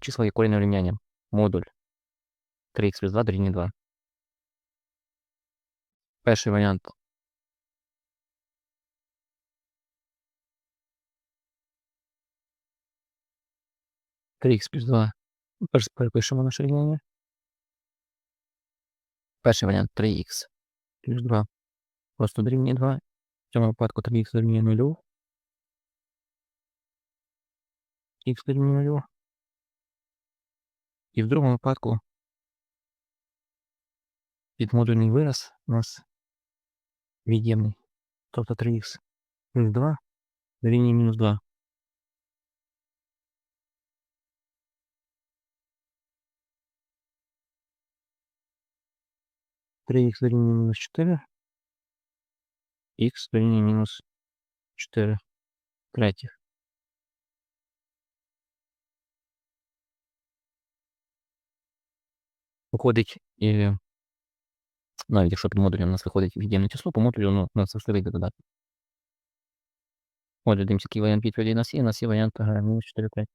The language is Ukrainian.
числа є корінне рівняння. Модуль 3х плюс 2 дорівнює 2. Перший варіант. Три х плюс 2. Перш перепишемо наше рівняння. Перший варіант 3х плюс 2. Просто дорівнює 2. В цьому випадку 3х дорівнює 0. Х дорівнює 0. І в другому випадку підмодульний вираз у нас від'ємний. Тобто 3х плюс 2 дорівнює мінус 2. Три х дорівнює мінус 4. Х дорівнює мінус 4 третіх. Виходить, і навіть якщо під модулем у нас виходить від'ємне число, по модулю ну, у нас завжди вийде додати. Отже, дивимося, який варіант відповіді у нас є. У нас є варіант ага, мінус 4 третіх.